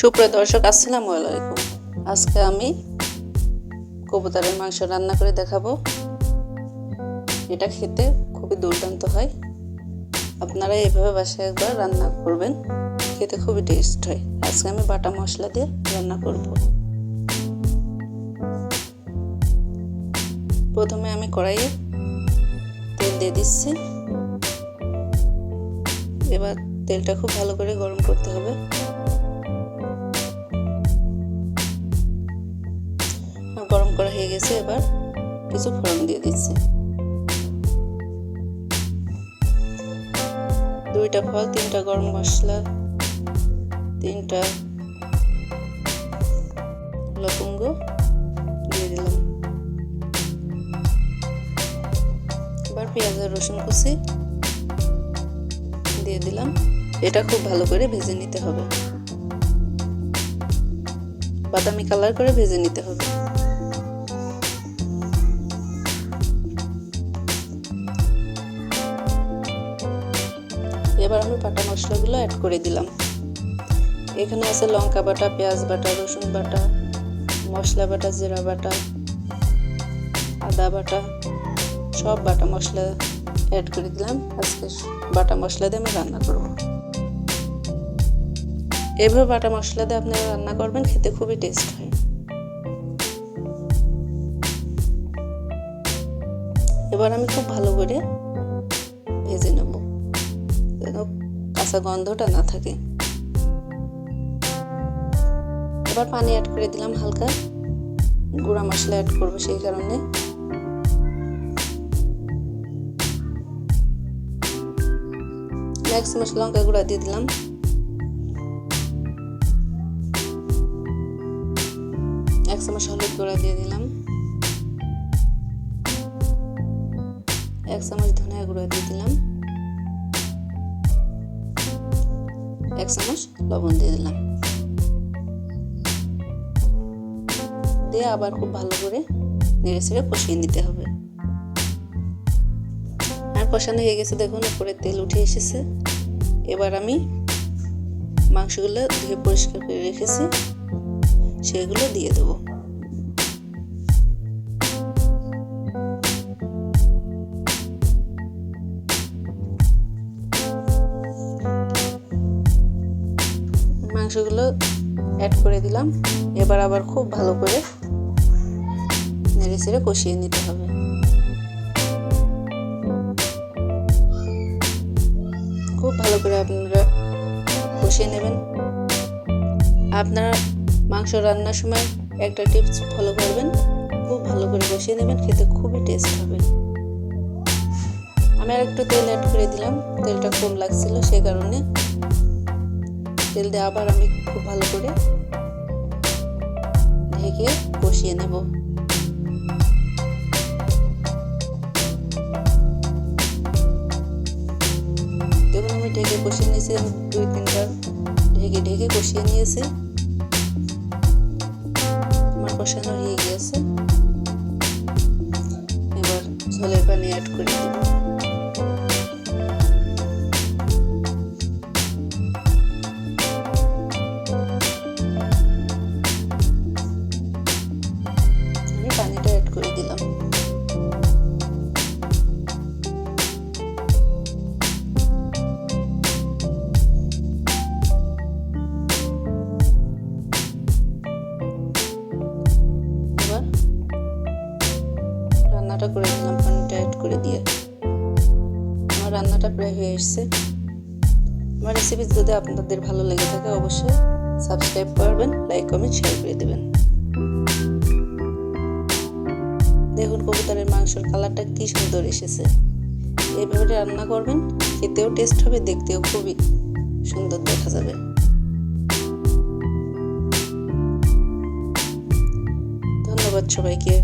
সুপ্রিয় দর্শক, আসসালামু আলাইকুম। আজকে আমি কবুতরের মাংস রান্না করে দেখাবো। এটা খেতে খুবই দুর্দান্ত হয়। আপনারা এভাবে বাসায় একবার রান্না করবেন, খেতে খুবই টেস্ট হয়। আজকে আমি বাটা মশলা দিয়ে রান্না করব। প্রথমে আমি কড়াইয়ে তেল দিয়ে দিচ্ছি। এবার তেলটা খুব ভালো করে গরম করতে হবে। করা হয়ে গেছে, এবার কিছু ফোড়ন দিয়ে দিচ্ছি। দুইটা ফল, তিনটা গরম মশলা, তিনটা লবঙ্গ দিয়ে দিলাম। এবার পেঁয়াজ আর রসুন কুচি দিয়ে দিলাম। এটা খুব ভালো করে ভেজে নিতে হবে। বাদামি কালার করে ভেজে নিতে হবে। এবার আমি বাটা মশলাগুলো অ্যাড করে দিলাম। এখানে আছে লঙ্কা বাটা, পেঁয়াজ বাটা, রসুন বাটা, মশলা বাটা, জিরা বাটা, আদা বাটা, সব বাটা মশলা অ্যাড করে দিলাম। আজকে বাটা মশলা দিয়ে আমি রান্না করব। এভাবে বাটা মশলা দিয়ে আপনারা রান্না করবেন, খেতে খুবই টেস্ট হয়। এবার আমি খুব ভালো করে ভেজে নেব। যেন কাঁচা গন্ধটা না থাকে। এবার পানি অ্যাড করে দিলাম হালকা। গুঁড়া মশলা অ্যাড করব সেই কারণে। চামচ লঙ্কা গুঁড়া দিয়ে দিলাম। এক চামচ হলুদ গুঁড়া দিয়ে দিলাম। এক চামচ ধনিয়া গুঁড়া দিয়ে দিলাম। এক চামচ লবণ দিয়ে দিলাম দিয়ে আবার খুব ভালো করে নেড়ে ছেড়ে কষিয়ে নিতে হবে আর কষানো হয়ে গেছে দেখুন উপরে তেল উঠে এসেছে এবার আমি মাংসগুলো ধুয়ে পরিষ্কার করে রেখেছি সেগুলো দিয়ে দেবো মাংসগুলো অ্যাড করে দিলাম। এবার আবার খুব ভালো করে নেড়ে চেড়ে কষিয়ে নিতে হবে। খুব ভালো করে আপনারা কষিয়ে নেবেন। আপনারা মাংস রান্নার সময় একটা টিপস ফলো করবেন। খুব ভালো করে কষিয়ে নেবেন, খেতে খুবই টেস্ট হবে। আমি আর একটু তেল অ্যাড করে দিলাম। তেলটা কম লাগছিল, সে কারণে তেল দিয়ে আবার আমি খুব ভালো করে ঢেকে কষিয়ে নেব। দেখুন, আমি ঢেকে কষিয়ে নিয়েছি দুই, তিনবার ঢেকে ঢেকে কষিয়ে নিয়েছি। আমার কষানো হয়ে গিয়েছে। এবার ঝোলের পানি অ্যাড করে দেব। রান্নাটা করে দিলাম, পানিটা অ্যাড করে দিয়ে। আমার রান্নাটা প্রায় হয়ে এসছে। আমার রেসিপি যদি আপনাদের ভালো লেগে থাকে, অবশ্যই সাবস্ক্রাইব করবেন লাইক কমেন্ট শেয়ার করে দেবেন। দেখুন কবুতরের মাংসের কালারটা কি সুন্দর এসেছে। এইভাবে রান্না করবেন, খেতেও টেস্ট হবে, দেখতেও খুবই সুন্দর দেখা যাবে। ধন্যবাদ সবাইকে।